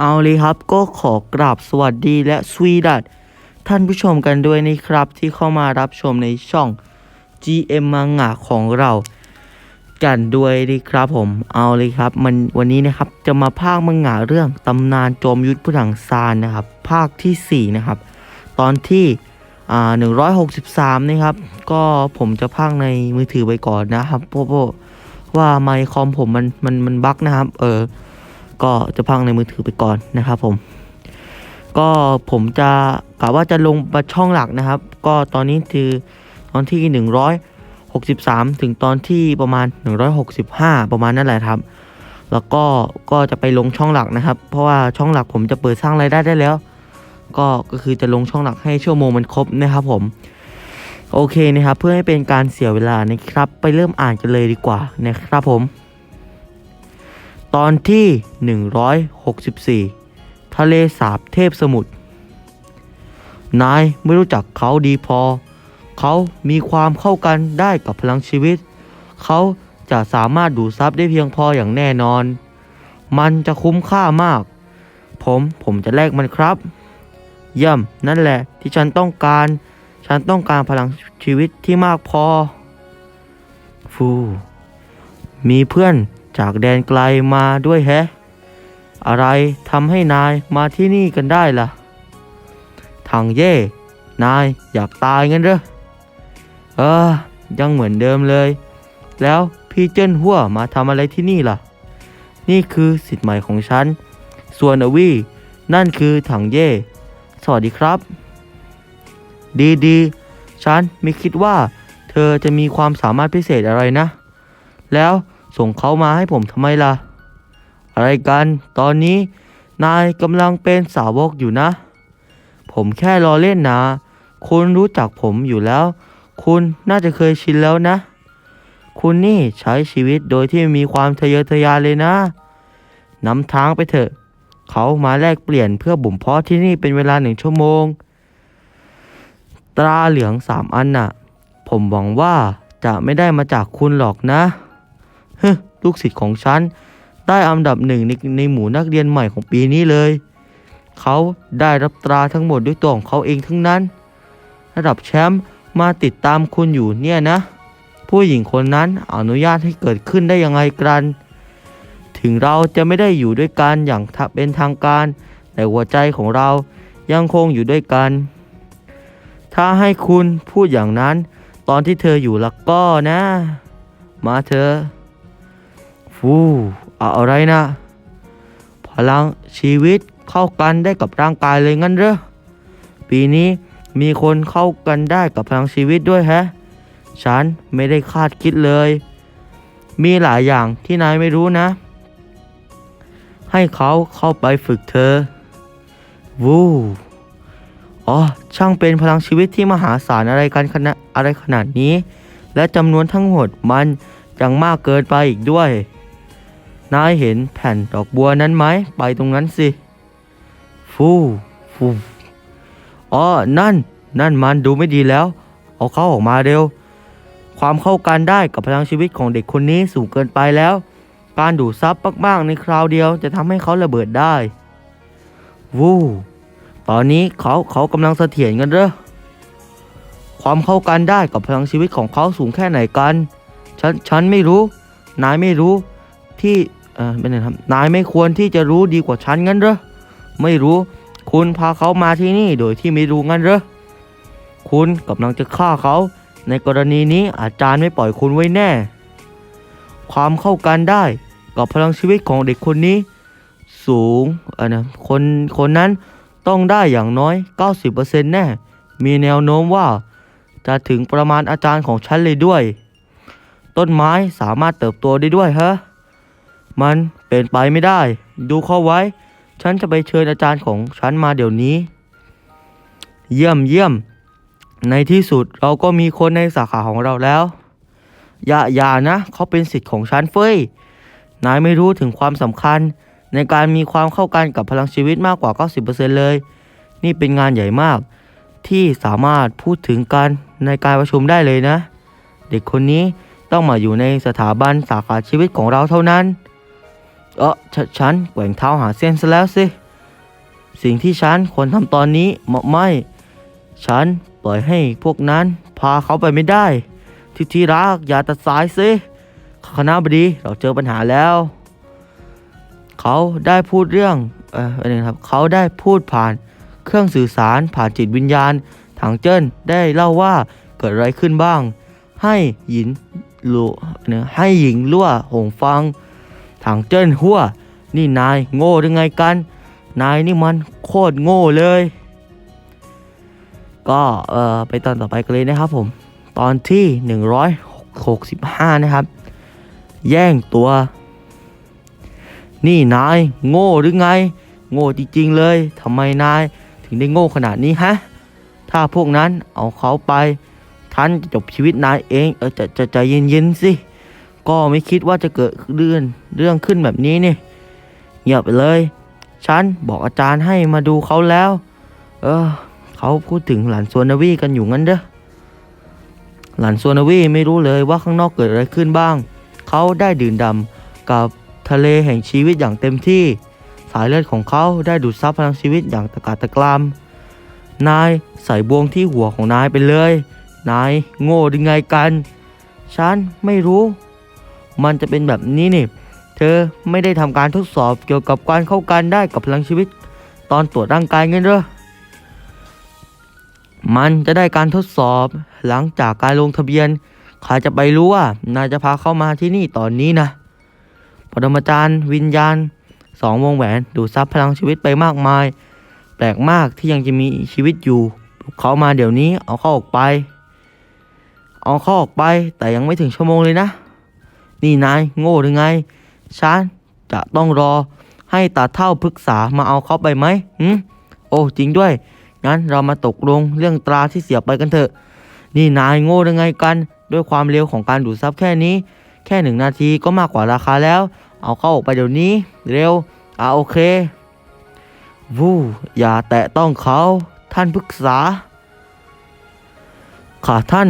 เอาเลยครับ ก็ขอกราบสวัสดีและสวีดัตท่านผู้ชมกันด้วยนะครับที่เข้ามารับชมในช่อง GM มังงะของเรากันด้วยนะครับผมเอาเลยครับ มันวันนี้นะครับจะมาภาคมังงะเรื่องตำนานโจมยุทธผู้ถังซานนะครับ ภาคที่ 4 นะครับ ตอนที่อ่า163 นะครับ ก็ผมจะพากในมือถือไปก่อนนะครับเพราะว่าว่าไมค์คอมผมมันมันมันบั๊กนะครับ เออ ก็จะพังในมือถือไปก่อนนะครับผม ก็ผมจะกะว่าจะลงมาช่องหลักนะครับ ก็ตอนนี้คือตอนที่ 163 ถึงตอนที่ประมาณ 165 ประมาณนั่นแหละครับ แล้วก็ก็จะไปลงช่องหลักนะครับ เพราะว่าช่องหลักผมจะเปิดสร้างรายได้ได้แล้ว ก็ก็คือจะลงช่องหลักให้ชั่วโมงมันครบนะครับผมโอเคนะครับเพื่อให้เป็นการเสียเวลานะครับ ไปเริ่มอ่านกันเลยดีกว่านะครับผม ตอนที่ 164 ทะเลสาบเทพสมุทร นายไม่รู้จักเขาดีพอ เขามีความเข้ากันได้กับพลังชีวิต เขาจะสามารถดูดซับได้เพียงพออย่างแน่นอน มันจะคุ้มค่ามาก ผมผมจะแลกมันครับ เยี่ยมนั่นแหละที่ฉันต้องการ ฉันต้องการพลังชีวิตที่มากพอ ฟู มีเพื่อน จากแดนไกลมาด้วยแฮะ อะไรทำให้นายมาที่นี่กันได้ล่ะ ทางเย่ นายอยากตายงั้นเหรอ เออ ยังเหมือนเดิมเลย แล้วพี่เจิ้นหัวมาทำอะไรที่นี่ล่ะ นี่คือสิทธิ์ใหม่ของฉัน ส่วนอวีนั่นคือถังเย่ สวัสดีครับ ดีดีฉันไม่คิดว่า เธอจะมีความสามารถพิเศษอะไรนะ แล้ว ส่งเขามาให้ผมทำไมล่ะ อะไรกัน ตอนนี้นายกำลังเป็นสาวกอยู่นะ ผมแค่รอเล่นนะ คุณรู้จักผมอยู่แล้ว คุณน่าจะเคยชินแล้วนะ คุณนี่ใช้ชีวิตโดยที่ม่มีความทะเยอทะยานเลยนะนำทางไปเถอะ เขามาแลกเปลี่ยนเพื่อบ่มเพาะที่นี่เป็นเวลาหนึ่งชั่วโมง ตราเหลืองสามอันน่ะ ผมหวังว่าจะไม่ได้มาจากคุณหรอกนะ ฮึลูกศิษย์ของฉัน ได้อันดับหนึ่งในในหมู่นักเรียนใหม่ของปีนี้เลย เขาได้รับตราทั้งหมดด้วยตัวของเขาเองทั้งนั้น ระดับแชมป์มาติดตามคุณอยู่เนี่ยนะ ผู้หญิงคนนั้นอนุญาตให้เกิดขึ้นได้ยังไงกัน ถึงเราจะไม่ได้อยู่ด้วยกันอย่างเป็นทางการ แต่หัวใจของเรายังคงอยู่ด้วยกัน ถ้าให้คุณพูดอย่างนั้น ตอนที่เธออยู่ละก็นะ มาเธอ ฟูอาอะไรนะ พลังชีวิตเข้ากันได้กับร่างกายเลยงั้นเหรอ ปีนี้มีคนเข้ากันได้กับพลังชีวิตด้วยแฮะ ฉันไม่ได้คาดคิดเลย มีหลายอย่างที่นายไม่รู้นะ ให้เขาเข้าไปฝึกเธอ วูอ๋อ ช่างเป็นพลังชีวิตที่มหาศาลอะไรกันขนาดอะไรขนาดนี้ และจำนวนทั้งหมดมันยังมากเกินไปอีกด้วย นายเห็นแผ่นดอกบัวนั้นไหม ไปตรงนั้นสิ ฟูฟูอ๋อ นั่น นั่นมันดูไม่ดีแล้ว เอาเขาออกมาเร็ว ความเข้ากันได้กับพลังชีวิตของเด็กคนนี้สูงเกินไปแล้ว การดูดซับมากๆในคราวเดียวจะทำให้เขาระเบิดได้ วูตอนนี้เขาเขากำลังเสถียรกันเหรอความเข้ากันได้กับพลังชีวิตของเขาสูงแค่ไหนกัน ฉัน ฉันไม่รู้ นายไม่รู้ ที่ เออเป็นไงครับ นายไม่ควรที่จะรู้ดีกว่าฉันงั้นเหรอ ไม่รู้ คุณพาเขามาที่นี่โดยที่ไม่รู้งั้นเหรอ คุณกำลังจะฆ่าเขา ในกรณีนี้อาจารย์ไม่ปล่อยคุณไว้แน่ ความเข้ากันได้กับพลังชีวิตของเด็กคนนี้ สูงเออนะ คนคนนั้นต้องได้อย่างน้อย 90%แน่ มีแนวโน้มว่า จะถึงประมาณอาจารย์ของฉันเลยด้วย ต้นไม้สามารถเติบโตได้ด้วยฮะ มันเป็นไปไม่ได้ ดูข้าไว้ ฉันจะไปเชิญอาจารย์ของฉันมาเดี๋ยวนี้ เยี่ยมเยี่ยม ในที่สุดเราก็มีคนในสาขาของเราแล้ว อย่าอย่านะเขาเป็นสิทธิ์ของฉันเฟ้ยนายไม่รู้ถึงความสำคัญ ในการมีความเข้ากันกับพลังชีวิตมากกว่า 90%เลย นี่เป็นงานใหญ่มาก ที่สามารถพูดถึงกันในการประชุมได้เลยนะ เด็กคนนี้ต้องมาอยู่ในสถาบันสาขาชีวิตของเราเท่านั้น เออฉฉันแกว่งเท้าหาเส้นซะแล้วสิ สิ่งที่ฉันควรทำตอนนี้มไม่ ฉันปล่อยให้พวกนั้นพาเขาไปไม่ได้ที่ที่รักอย่าตัดสายสิคณะบดีเราเจอปัญหาแล้ว เขาได้พูดเรื่องเอออะไรนะครับเขาได้พูดผ่านเครื่องสื่อสารผ่านจิตวิญญาณทางเจิ้นได้เล่าว่าเกิดอะไรขึ้นบ้าง ให้หยินลัวเนี่ให้หญิงลั่วหงฟัง ทางเจิ้นหัว นี่นายโง่หรือไงกัน นายนี่มันโคตรโง่เลย ก็เอ่อไปตอนต่อไปกันเลยนะครับผม ตอนที่ 165 นะครับ แย่งตัว นี่นายโง่หรือไง โง่จริงๆเลยทำไมนายถึงได้โง่ขนาดนี้ฮะ ถ้าพวกนั้นเอาเขาไปท่านจะจบชีวิตนายเอง เออจะจะใจเย็นๆสิ ก็ไม่คิดว่าจะเกิดเรื่องเรื่องขึ้นแบบนี้นี่เงียบไปเลย ฉันบอกอาจารย์ให้มาดูเขาแล้ว เออเขาพูดถึงหลานสวนาวีกันอยู่งั้นเด้อหลานสวนาวีไม่รู้เลยว่าข้างนอกเกิดอะไรขึ้นบ้าง เขาได้ดื่มดำกับทะเลแห่งชีวิตอย่างเต็มที่ สายเลือดของเขาได้ดูดซับพลังชีวิตอย่างตะกาตะกรามนายใส่บวงที่หัวของนายไปเลย นายโง่หรือไงกัน ฉันไม่รู้ มันจะเป็นแบบนี้นี่ เธอไม่ได้ทำการทดสอบเกี่ยวกับการเข้ากันได้กับพลังชีวิต ตอนตรวจร่างกายเงี้ยเหรอมันจะได้การทดสอบหลังจากการลงทะเบียนใครจะไปรู้ว่านายจะพาเข้ามาที่นี่ตอนนี้นะปรมาจารย์วิญญาณสองวงแหวนดูดซับพลังชีวิตไปมากมาย แปลกมากที่ยังจะมีชีวิตอยู่เขามาเดี๋ยวนี้เอาเขาออกไป เอาเขาออกไปแต่ยังไม่ถึงชั่วโมงเลยนะ นี่นายโง่หรือไง ฉันจะต้องรอให้ตาเท่าปรึกษามาเอาเขาไปไหมหืมโอ้จริงด้วย งั้นเรามาตกลงเรื่องตราที่เสียไปกันเถอะ นี่นายโง่ยังไงกัน ด้วยความเร็วของการดูดซับแค่นี้ แค่หนึ่งนาทีก็มากกว่าราคาแล้ว เอาเข้าออกไปเดี๋ยวนี้ เร็ว อ่าโอเค วูอย่าแตะต้องเขา ท่านปรึกษาค่ะท่าน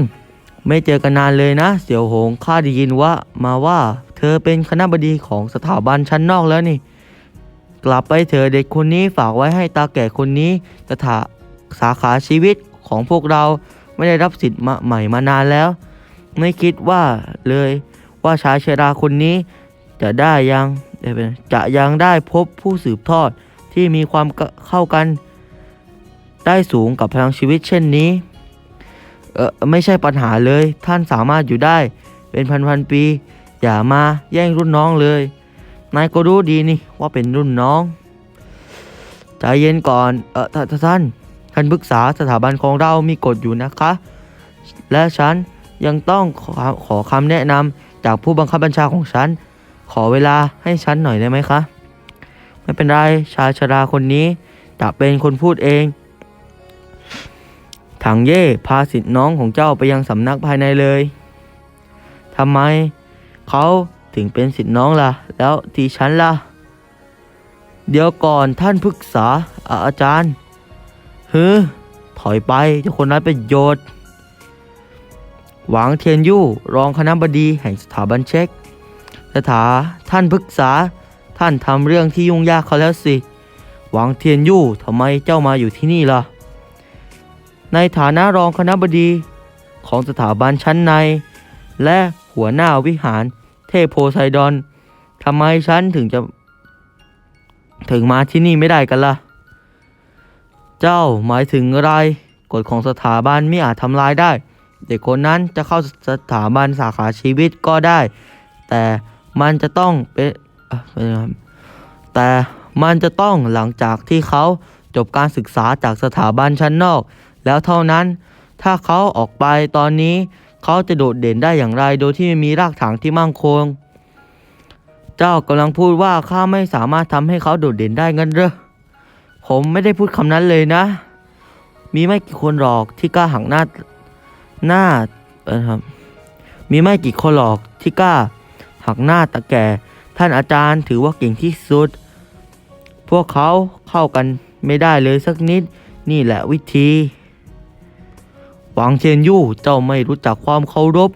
ไม่เจอกันนานเลยนะ เสี่ยวหงข้าได้ยินว่ามาว่าเธอเป็นคณะบดีของสถาบันชั้นนอกแล้วนี่ กลับไปเถอะเด็กคนนี้ฝากไว้ให้ตาแก่คนนี้สถาสาขาชีวิตของพวกเราไม่ได้รับสิทธิ์มาใหม่มานานแล้ว ไม่คิดว่าเลยว่าชายชราคนนี้ จะได้ยังจะยังได้พบผู้สืบทอดที่มีความเข้ากัน ได้สูงกับพลังชีวิตเช่นนี้ เออไม่ใช่ปัญหาเลย ท่านสามารถอยู่ได้ เป็นพันพันๆปี อย่ามาแย่งรุ่นน้องเลย นายก็รู้ดีนี่ว่าเป็นรุ่นน้องใจเย็นก่อนเออท่านท่านท่านปรึกษาสถาบันของเรามีกฎอยู่นะคะ และฉันยังต้องขอขอคำแนะนำจากผู้บังคับบัญชาของฉัน ขอเวลาให้ฉันหน่อยได้ไหมคะ ไม่เป็นไรชายชราคนนี้จะเป็นคนพูดเอง ถังเย่พาสิทธิ์น้องของเจ้าไปยังสำนักภายในเลยทำไมเขาถึงเป็นสิทธิ์น้องล่ะ แล้วทีฉันล่ะ เดี๋ยวก่อนท่านปรึกษาอาจารย์เฮ้อถอยไปเจ้าคนนั้นเป็นโยชน์หวังเทียนยู่รองคณะบดีแห่งสถาบันเช็คสถาท่านปรึกษาท่านทำเรื่องที่ยุ่งยากเขาแล้วสิ หวังเทียนยู่ทำไมเจ้ามาอยู่ที่นี่ล่ะ ในฐานะรองคณะบดี ของสถาบันชั้นใน และหัวหน้าวิหารเทพโพไซดอนทำไมฉันถึงจะ ถึงมาที่นี่ไม่ได้กันล่ะ เจ้าหมายถึงอะไรกฎของสถาบันไม่อาจทำลายได้ เด็กคนนั้นจะเข้าสถาบันสาขาชีวิตก็ได้ แต่มันจะต้องเป็นแต่มันจะต้องหลังจากที่เขาจบการศึกษาจากสถาบันชั้นนอก แล้วเท่านั้น ถ้าเขาออกไปตอนนี้ เขาจะโดดเด่นได้อย่างไร โดยที่ไม่มีรากฐานที่มั่งคง เจ้ากำลังพูดว่าข้าไม่สามารถทำให้เขาโดดเด่นได้งั้นเหรอผมไม่ได้พูดคำนั้นเลยนะ มีไม่กี่คนหรอกที่กล้าหักหน้าหน้าเออครับ มีไม่กี่คนหรอกที่กล้าหักหน้าตะแก่ท่านอาจารย์ถือว่าเก่งที่สุด พวกเขาเข้ากันไม่ได้เลยสักนิด นี่แหละวิธี หวังเชนยู่เจ้าไม่รู้จักความเคารพ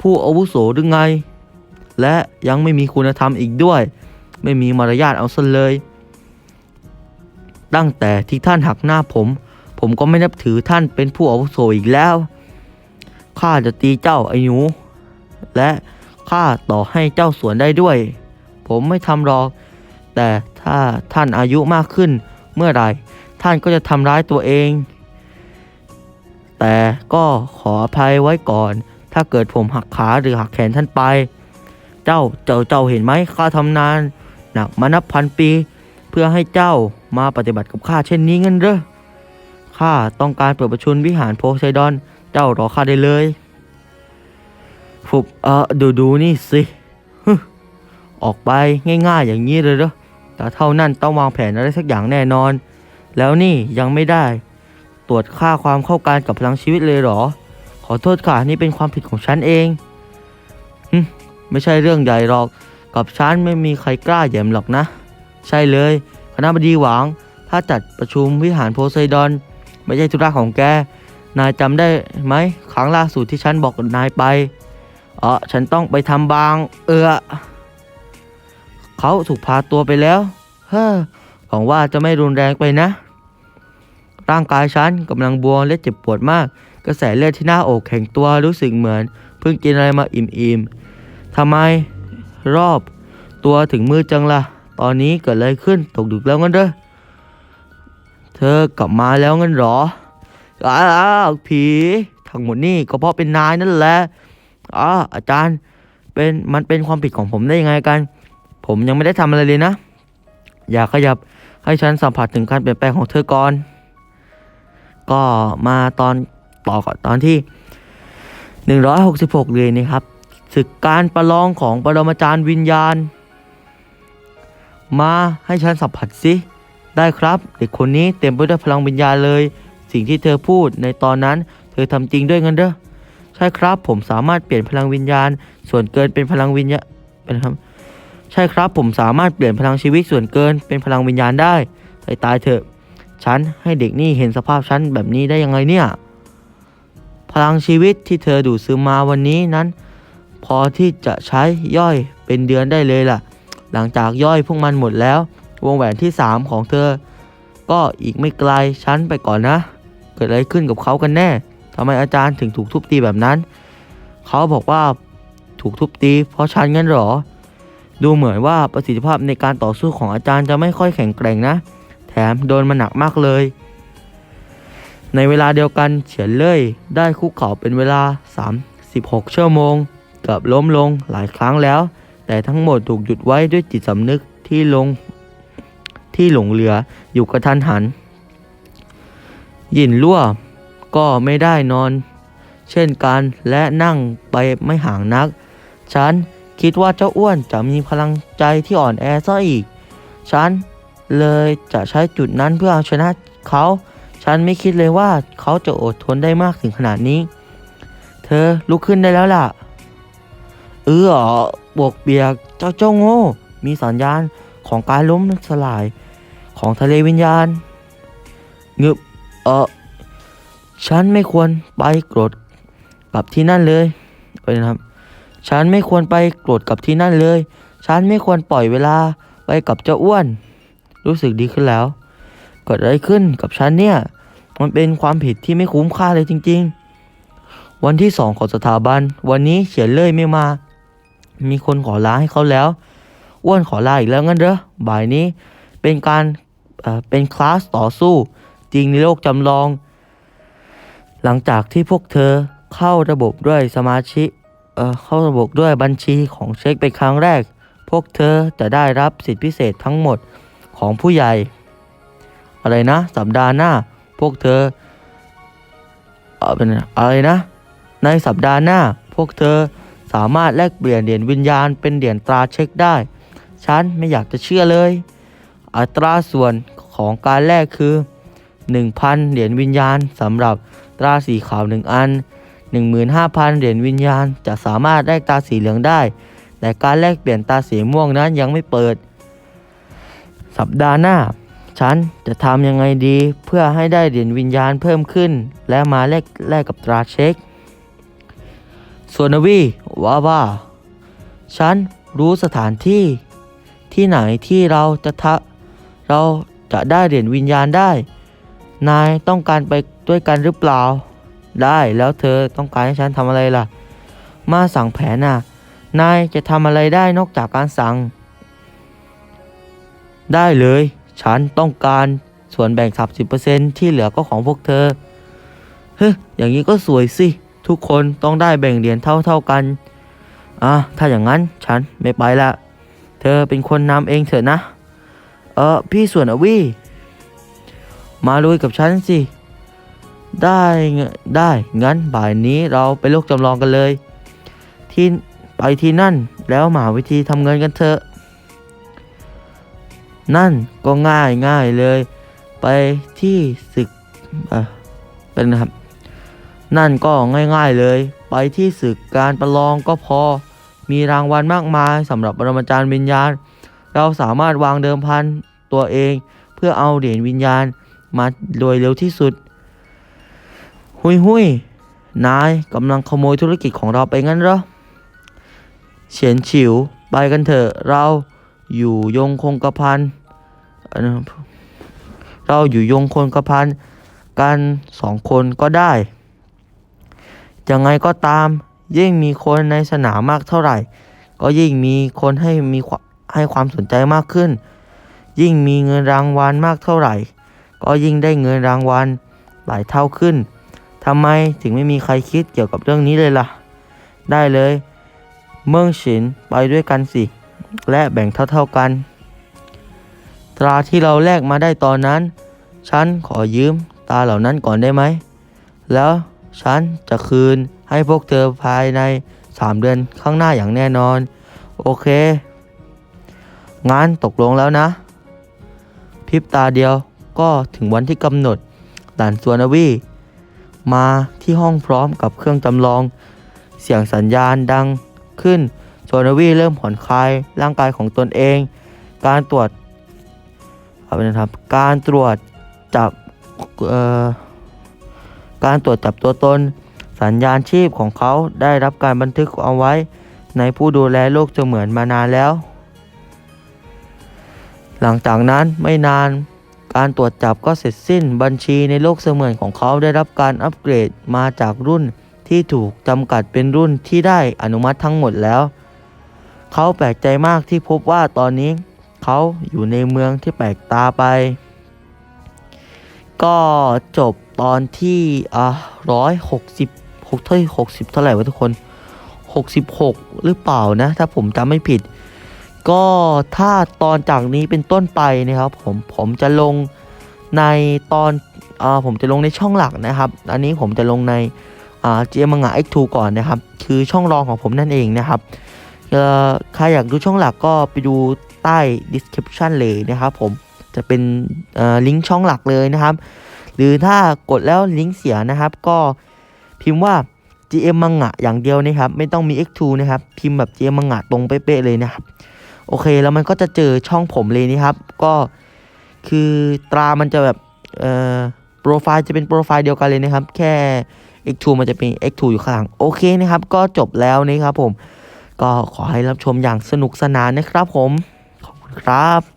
ผู้อาวุโสหรือไง และยังไม่มีคุณธรรมอีกด้วย ไม่มีมารยาทเอาซะเลย ตั้งแต่ที่ท่านหักหน้าผม ผมก็ไม่นับถือท่านเป็นผู้อาวุโสอีกแล้วข้าจะตีเจ้าไอ้หนูและข้าต่อให้เจ้าสวนได้ด้วย ผมไม่ทำหรอก แต่ถ้าท่านอายุมากขึ้นเมื่อไหร่ ท่านก็จะทำร้ายตัวเอง แต่ก็ขออภัยไว้ก่อน ถ้าเกิดผมหักขาหรือหักแขนท่านไป เจ้าเจ้าเจ้าเห็นไหมข้าทำนาน หนักมานับพันปี เพื่อให้เจ้ามาปฏิบัติกับข้าเช่นนี้เงั้นเหรอข้าต้องการเปิดประชุมวิหารโพไซดอน เจ้ารอข้าได้เลยฟุบเออดูดูนี่สิฮึออกไปง่ายๆอย่างนี้เลยเหรอแต่เท่านั้นต้องวางแผนอะไรสักอย่างแน่นอน แล้วนี่ยังไม่ได้ ตรวจค่าความเข้ากันกับพลังชีวิตเลยเหรอ ขอโทษค่ะนี่เป็นความผิดของฉันเองฮึไม่ใช่เรื่องใหญ่หรอก กับฉันไม่มีใครกล้าแย่มหรอกนะ ใช่เลย คณะบดีหวัง ถ้าจัดประชุมวิหารโพไซดอน ไม่ใช่ธุระของแก นายจำได้ไหมครั้งล่าสุดที่ฉันบอกนายไปเออฉันต้องไปทำบาง เออเขาถูกพาตัวไปแล้ว เฮ้อหวังว่าจะไม่รุนแรงไปนะ ร่างกายฉันกำลังบวมและเจ็บปวดมาก กระแสเลือดที่หน้าอกแข็งตัวรู้สึกเหมือน เพิ่งกินอะไรมาอิ่มๆทำไมรอบตัวถึงมือจังละ่ะ ตอนนี้เกิดอะไรขึ้นตกดึกแล้วงั้นเด้อเธอกลับมาแล้วงั้นหรอ อ้าวผีทั้งหมดนี่ก็เพราะเป็นนายนั่นแหละอ๋ออาจารย์เป็นมันเป็นความผิดของผมได้ยังไงกัน ผมยังไม่ได้ทำอะไรเลยนะ อย่าขยับให้ฉันสัมผัสถึงการเปลี่ยนแปลงของเธอก่อน ก็มาตอนต่อก่อนตอนที่ 166 เลยนะครับศึกการประลองของปรมาจารย์วิญญาณ มาให้ฉันสัมผัสสิได้ครับ เด็กคนนี้เต็มไปด้วยพลังวิญญาณเลย สิ่งที่เธอพูดในตอนนั้น เธอทำจริงด้วยงั้นเด้อใช่ครับ ผมสามารถเปลี่ยนพลังวิญญาณ ส่วนเกินเป็นพลังวิญญาณเป็นครับใช่ครับผมสามารถเปลี่ยนพลังชีวิตส่วนเกินเป็นพลังวิญญาณได้ตายตายเถอะ ฉันให้เด็กนี่เห็นสภาพฉันแบบนี้ได้ยังไงเนี่ย พลังชีวิตที่เธอดูดซึมมาวันนี้นั้น พอที่จะใช้ย่อยเป็นเดือนได้เลยล่ะ หลังจากย่อยพวกมันหมดแล้ว วงแหวนที่ 3 ของเธอ ก็อีกไม่ไกลฉันไปก่อนนะ เกิดอะไรขึ้นกับเขากันแน่ทำไมอาจารย์ถึงถูกทุบตีแบบนั้น เขาบอกว่าถูกทุบตี เพราะฉันงั้นหรอ ดูเหมือนว่าประสิทธิภาพในการต่อสู้ของอาจารย์จะไม่ค่อยแข็งแกร่งนะ แถมโดนมันหนักมากเลย ในเวลาเดียวกันเฉียนเล่ยได้คุกเข่าเป็นเวลา 36 ชั่วโมงเกับล้มลงหลายครั้งแล้ว แต่ทั้งหมดถูกหยุดไว้ด้วยจิตสำนึกที่ลงที่หลงเหลืออยู่กระทันหัน ยินรั่วก็ไม่ได้นอน เช่นกันและนั่งไปไม่ห่างนัก ฉันคิดว่าเจ้าอ้วนจะมีพลังใจที่อ่อนแอซะอีก ฉัน เลยจะใช้จุดนั้นเพื่อเอาชนะเขา ฉันไม่คิดเลยว่าเขาจะอดทนได้มากถึงขนาดนี้ เธอลุกขึ้นได้แล้วล่ะ เออบวกเบียกเจ้าเจ้าโง่ มีสัญญาณของการล้มสลายของทะเลวิญญาณเงึบเออฉันไม่ควรไปโกรธกับที่นั่นเลยไปนะครับ ฉันไม่ควรไปโกรธกับที่นั่นเลย ฉันไม่ควรปล่อยเวลาไปกับเจ้าอ้วน รู้สึกดีขึ้นแล้ว เกิดอะไรขึ้นกับฉันเนี่ย มันเป็นความผิดที่ไม่คุ้มค่าเลยจริง ๆ วันที่สองของสถาบัน วันนี้เฉียนเล่ยไม่มา มีคนขอลาให้เขาแล้วอ้วนขอลาอีกแล้วงั้นเหรอบ่ายนี้เป็นการเอ่อเป็นคลาสต่อสู้ จริงในโลกจำลอง หลังจากที่พวกเธอเข้าระบบด้วยสมาชิกเเข้าระบบด้วยบัญชีของเช็คเป็นครั้งแรก พวกเธอจะได้รับสิทธิพิเศษทั้งหมด ของผู้ใหญ่ อะไรนะ สัปดาห์หน้า พวกเธอเอ่อเป็นอะไรนะ ในสัปดาห์หน้า พวกเธอสามารถแลกเปลี่ยนเหรียญวิญญาณเป็นเหรียญตราเช็คได้ ฉันไม่อยากจะเชื่อเลย อัตราส่วนของการแลกคือ 1,000 เหรียญวิญญาณสำหรับตราสีขาว 1 อัน 15,000 เหรียญวิญญาณจะสามารถแลกตาสีเหลืองได้ แต่การแลกเปลี่ยนตาสีม่วงนั้นยังไม่เปิด สัปดาห์หน้า ฉันจะทำยังไงดีเพื่อให้ได้เหรียญวิญญาณเพิ่มขึ้น และมาแลกแลกกับตราเช็คส่วนนวีว่าว่า ฉันรู้สถานที่ที่ไหนที่เราจะทะเราจจะได้เหรียญวิญญาณได้ นายต้องการไปด้วยกันหรือเปล่า ได้แล้วเธอต้องการให้ฉันทำอะไรล่ะ มาสั่งแผนน่ะ นายจะทำอะไรได้นอกจากการสั่ง ได้เลย ฉันต้องการส่วนแบ่ง 30%ที่เหลือก็ของพวกเธอ เฮ้ยอย่างนี้ก็สวยสิ ทุกคนต้องได้แบ่งเหรียญเท่าๆกัน อะ ถ้าอย่างนั้นฉันไม่ไปละ เธอเป็นคนนำเองเถอะนะ เออพี่ส่วนอวี่มาลุยกับฉันสิ ได้ได้ งั้นบ่ายนี้เราไปโลกจำลองกันเลย ที่ไปที่นั่นแล้วมาหาวิธีทำเงินกันเถอะ นั่นก็ง่ายง่ายเลย ไปที่ศึกเป็นนะครับ นั่นก็ง่ายๆเลย ไปที่ศึกการประลองก็พอ มีรางวัลมากมายสำหรับปรมาจารย์วิญญาณ เราสามารถวางเดิมพันตัวเอง เพื่อเอาเหรียญวิญญาณมาโดยเร็วที่สุด หุยหุยนายกำลังขโมยธุรกิจของเราไปงั้นเหรอ เฉียนฉิว ไปกันเถอะเรา อยู่ยงคงกระพันเราอยู่ยงคงกระพันกันสองคนก็ได้ ยังไงก็ตาม ยิ่งมีคนในสนามมากเท่าไหร่ ก็ยิ่งมีคนให้มีให้ความสนใจมากขึ้น ยิ่งมีเงินรางวัลมากเท่าไหร่ ก็ยิ่งได้เงินรางวัลหลายเท่าขึ้นทำไมถึงไม่มีใครคิดเกี่ยวกับเรื่องนี้เลยล่ะ ได้เลย เมืองฉินไปด้วยกันสิ และแบ่งเท่าๆกัน ตราที่เราแลกมาได้ตอนนั้น ฉันขอยืมตาเหล่านั้นก่อนได้ไหม แล้วฉันจะคืนให้พวกเธอภายใน 3 เดือนข้างหน้าอย่างแน่นอน โอเค งานตกลงแล้วนะ พริบตาเดียวก็ถึงวันที่กำหนดด่านสวนวี มาที่ห้องพร้อมกับเครื่องจำลอง เสียงสัญญาณดังขึ้น โซนวีเริ่มผ่อนคลายร่างกายของตนเอง การตรวจเอาเป็นะครับ การตรวจจับการตรวจจับตัวตน สัญญาณชีพของเขาได้รับการบันทึกเอาไว้ ในผู้ดูแลโลกเสมือนมานานแล้ว หลังจากนั้นไม่นานการตรวจจับก็เสร็จสิ้นบัญชีในโลกเสมือนของเขาได้รับการอัปเกรดมาจากรุ่นที่ถูกจำกัดเป็นรุ่นที่ได้อนุมัติทั้งหมดแล้ว เขาแปลกใจมากที่พบว่าตอนนี้เขาอยู่ในเมืองที่แปลกตาไป ก็จบตอนที่อะร้อยหกสิบหกเท่าหกสิบเท่าไหร่วะทุกคนหกสิบหกหรือเปล่านะ ถ้าผมจำไม่ผิด ก็ถ้าตอนจากนี้เป็นต้นไปนะครับ ผมผมจะลงในตอนอ่าผมจะลงในช่องหลักนะครับ อันนี้ผมจะลงในอ่าเจมังงะ X2 ก่อนนะครับ คือช่องรองของผมนั่นเองนะครับ เอ่อใครอยากดูช่องหลักก็ไปดูใต้ description เลยนะครับผมจะเป็นลิงก์ช่องหลักเลยนะครับ หรือถ้ากดแล้วลิงก์เสียนะครับ ก็พิมพ์ว่า GM มังงะอย่างเดียวนะครับ ไม่ต้องมี X2 นะครับ พิมพ์แบบ GM มังงะตรงเป๊ะๆเลยนะครับ โอเคแล้วมันก็จะเจอช่องผมเลยนะครับ ก็คือตรามันจะแบบเอ่อโปรไฟล์จะเป็นโปรไฟล์เดียวกันเลยนะครับ แค่ X2 มันจะเป็น X2 อยู่ข้างหลังโอเคนะครับ ก็จบแล้วนะครับผม ก็ขอให้รับชมอย่างสนุกสนานนะครับผม ขอบคุณครับ